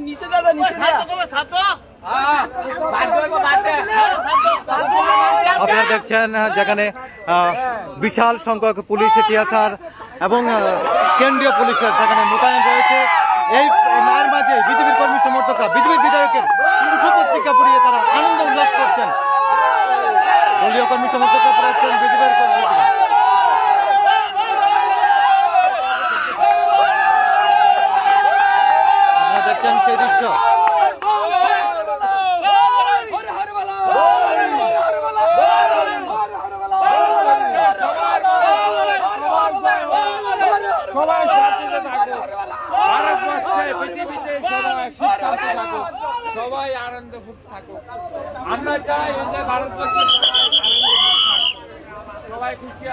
নিচে দাদা নিচে আপনারা দেখছেন যেখানে আহ, বিশাল সংখ্যক পুলিশ টিয়াচার এবং কেন্দ্রীয় পুলিশের সেখানে মোতায়েন রয়েছে। এই মায়ের মাঝে বিজেপির কর্মী সমর্থকরা বিজেপির বিধায়কের পুষ্পপত্রিকা পড়িয়ে তারা আনন্দ উল্লাস করছেন। দলীয় কর্মী সমর্থকরা পড়াচ্ছেন বিজেপির কর্মী আপনারা দেখছেন সেই দৃশ্য। সবাই শান্তিতে থাকুক ভারতবর্ষে পৃথিবীতে সবাই সুখ থাকুক সবাই আনন্দ থাকুক আমরা চাই যে ভারতবর্ষে সবাই খুশি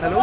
হ্যালো